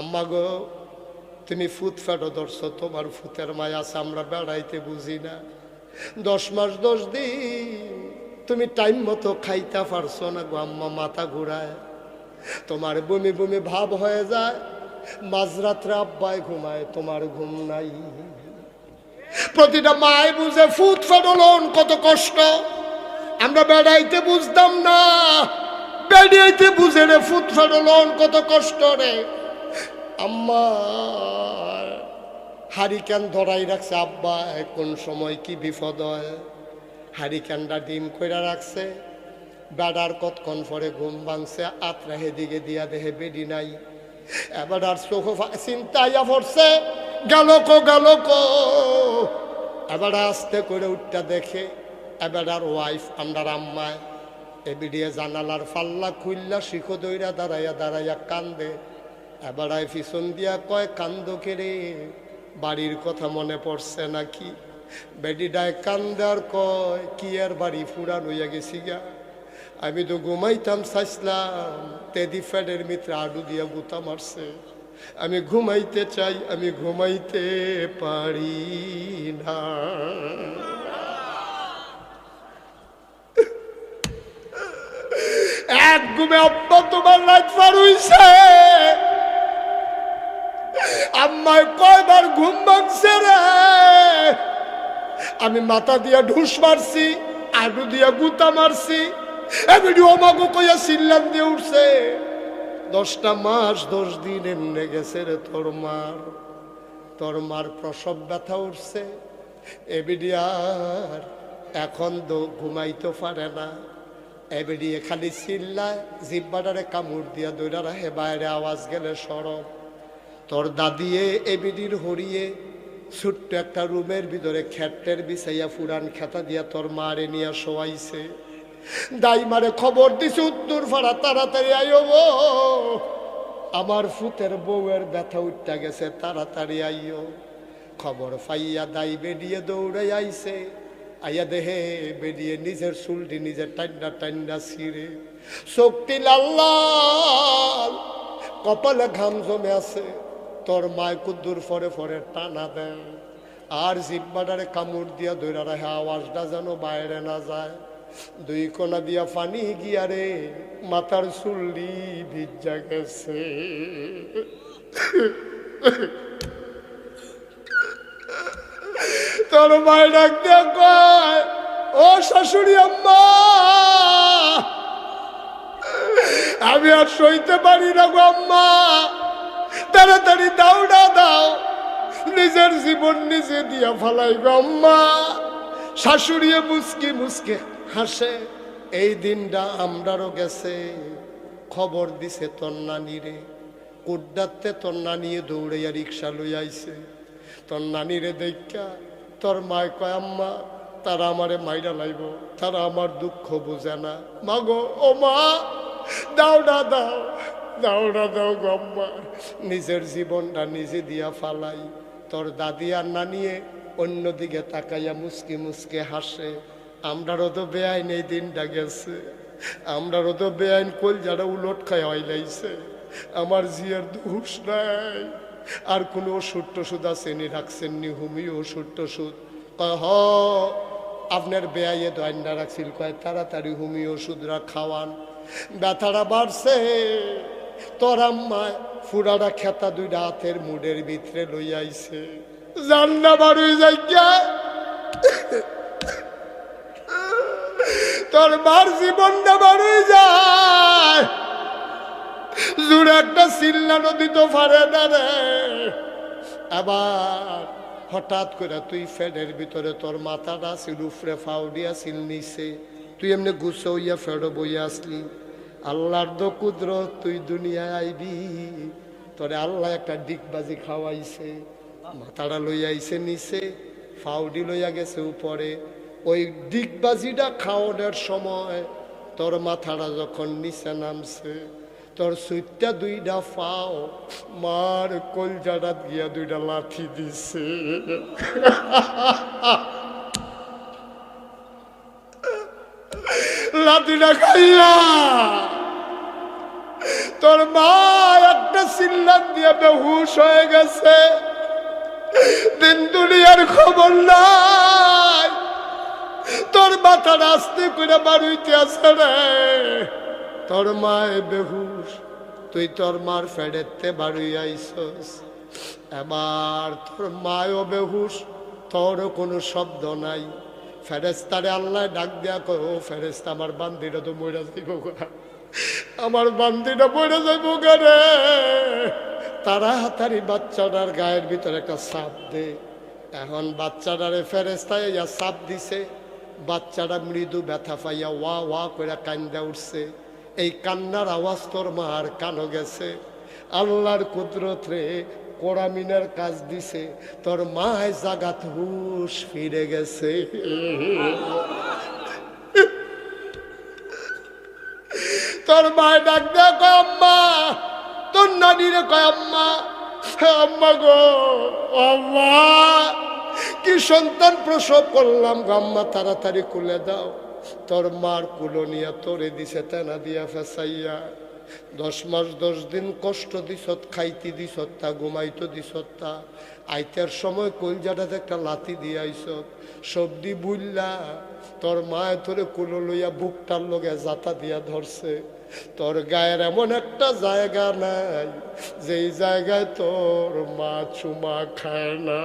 আম্মা গো তুমি ফুত ফেটো ধরছো, তোমার ফুতের মায়া আছে, আমরা বেড়াইতে বুঝি না। দশ মাস, দশ দিন তুমি টাইম মতো খাইতে পারছ না গো আম্মা, মাথা ঘুরায়। তোমার বমি বমি ভাব হয়ে যায়, মাঝরাত্রে আব্বায় ঘুমায়, তোমার ঘুম নাই। প্রতিটা মায় বুঝে ফুট ফেটলন কত কষ্ট। আমরা বেড়াইতে বুঝতাম না বেড়াইতে বুঝে রে ফুট ফেটলন কত কষ্ট রে। আম্মা, হারিকেন ধরাই রাখছে, আব্বা কোন সময় কি বিপদ হয়? হারিকেনটা ডিম কইরা রাখছে, বেড়ার কতক্ষণ পরে ঘুম ভাঙছে, আত্রা হেদিকে দিয়া দেহে বেডি নাই। এবার আর চোখ চিন্তাইয়া পড়ছে, গেল কো গেল কো। এবার আস্তে করে উঠটা দেখে, এবার আর ওয়াইফ আন্ডার আম্মায়, এ এবিডিয়ে জানালার ফাল্লা খুললা শিখো দইরা দাঁড়াইয়া দাঁড়াইয়া কান্দে। এবার আয় পিছন দিয়া কয় কান্দ কেড়ে? বাড়ির কথা মনে পড়ছে নাকি? বেডিডায় কান্দে আর কয়, কি আর বাড়ি ফুরান হইয়া গেছি গা? আমি তো ঘুমাইতাম চাইছিলাম তেদি ফ্যাডের মিত্র আডু দিয়া গুতা মারছে। আমি ঘুমাইতে চাই, আমি ঘুমাইতে পারি না। এক ঘুমে আব্বা তোমার রাত পার হইছে। আম্মায় কয়বার ঘুম ভাঙছে রে? আমি মাথা দিয়া ঢুস মারছি আডু দিয়া গুতা মারছি। এমনি দিয়ে উঠছে। দশটা মাস, দশ গেছে রে তোর ব্যথা উঠছে। এবিডিয়ার এখন তো ঘুমাইতে পারে না। এবিডিয়ে খালি চিল্লায় জিব্বাটারে কামড় দিয়া দৈরা হে বাইরে আওয়াজ গেলে সরব তোর দাদিয়ে এবিডির হরিয়ে ছোট্ট একটা রুমের ভিতরে খ্যাটের বিছাইয়া ফুরান খেতা দিয়া তোর মারে নিয়া শোয়াইছে। দাই মারে খবর দিছে, উত্তর ফাড়া, তাড়াতাড়ি আইও। আমার ফুতের বউয়ের ব্যথা উঠটা গেছে, তাড়াতাড়ি আইও খবর পাইয়া দাই বেরিয়ে দৌড়ে আইছে। আইয়া দেহে বেরিয়ে নিজের চুলটি নিজের টান্ডা টান্ডা ছিঁড়ে। শক্তি লাল, কপালে ঘাম জমে আছে। তোর মায় কুদ্দুর ফরে ফরে টানা দেয়। আর জিব্বাটারে কামড় দিয়া ধৈরা রাখে, আওয়াজটা যেন বাইরে না যায়। দুই কোনা দিয়া পানি গিয়া রে, মাথার চুল্লি ভিজা গেছে। তোর মায় ডাক দিয়া কয়, ও শাশুড়ি আম্মা, আমি আর সইতে পারি না গো আম্মা। তাড়াতাড়ি দাওড়া দাও। নিজের জীবন নিজে দিয়া ফালাই গো আম্মা শাশুড়িয়ে মুসকি মুসকে হাসে, এই দিনটা আমরারও গেছে। খবর দিছে তোর নানিরে কুড্ডাতে তোর নানিয়ে দৌড়াইয়া রিক্সা লই আইছে। তোর নানিরে দেখা তোর মায় কয়, আম্মা, তারা আমারে মাইরা লাইব। তারা আমার দুঃখ বুঝে না। মাগো, ও মা দাওড়া দাও। দাওড়া দাও গম্মা নিজের জীবনটা নিজে দিয়া ফালাই। তোর দাদি আর নানিয়ে অন্যদিকে তাকাইয়া মুসকি মুসকে হাসে। আমরারও তো বেআইন এই দিনটা গেছে। আমরারও তো বেআইন কল যারা উলট খায় হইলাইছে আমার জিয়ার দুষ নাই। আর কোনো ওষুধ টষুধ আসেনি, রাখছেন নি হুমি ওষুধ টষুধ। কয় হ আপনার বেআইয়ে দয়না রাখছিল, কয়, তাড়াতাড়ি হুমি ওষুধরা খাওয়ান। ব্যথাটা বাড়ছে। তোর আম্মায় ফুরাটা খেতা দুইটা হাতের মুডের ভিতরে লই আইছে। জান্না বাড়ুই যাইয়া তোর মার জীবনটা বাড়ুই যায়। জুড়ে একটা চিল্লানো দিতে পারে না রে। আবার হঠাৎ করে তুই ফেডের ভিতরে তোর মাথাটা ছিল উফরে ফাউডিয়া ছিল নিছে তুই এমনি গুছো হইয়া ফেডো বইয়া আসলি। আল্লাহর দো কুদরত, তুই দুনিয়ায় আইবি। তোরে আল্লাহ একটা ডিগবাজি খাওয়াইছে, মাথাটা আইছে নিচে, ফাউডি লইয়া গেছে উপরে। ওই ডিগবাজিটা খাওয়ানোর সময় তোর মাথাটা যখন নিচে নামছে, তোর সুইটটা দুইটা ফাও, মার কলজাটা গিয়া দুইটা লাঠি দিছে। তোর মা একটা চিল্লান দিয়ে বেহুশ হয়ে গেছে। দিন দুনিয়ার খবর নাই। তোর মাথা রাস্তে করে বাড়িতে আছে রে। তোর মায় বেহুশ। তুই তোর মার ফেডেতে বাড়ি আইসস। এবার তোর মায়ও বেহুশ। তোরও কোনো শব্দ নাই। ফেরেস্তারে আল্লাহ ডাক দেয়া কো ফেরেস্তা আমার বান্দিটা তো মরে যাইব। আমার বান্দিটা মরে যাইব রে তাড়াতাড়ি বাচ্চাটার গায়ের ভিতরে একটা সাপ দে। এখন বাচ্চাটারে ফেরেস্তায় ইয়া সাপ দিছে। বাচ্চাটা মৃদু ব্যথা পাইয়া ওয়া ওয়া করে কান্দা উঠছে। এই কান্নার আওয়াজ তোর মার কানো গেছে। আল্লাহর কুদরত রে কোরামিনের কাজ দিছে, তোর মায় জাগাত হুশ ফিরে গেছে। তোর মায় ডাক কয় আম্মা, তোর নানিরে কয় আম্মা আম্মা গো, আম্মা, কি সন্তান প্রসব করলাম গো আম্মা, তাড়াতাড়ি কুলে দাও। তোর মার কুলো নিয়া তোরে দিছে, তেনা দিয়া ফেসাইয়া। দশ মাস, দশ দিন কষ্ট দিছত, খাইতে দিছত, তা ঘুমাইতো দিছত তা। আইতার সময় কলজাটাতে একটা লাথি দিয়ে আইসত সবদি বুল্লা তোর মায় তোরে কুলো লইয়া বুকটার লগে জাতা দিয়া ধরছে। তোর গায়ের এমন একটা জায়গা নাই, যেই জায়গায় তোর মা চুমা খায় না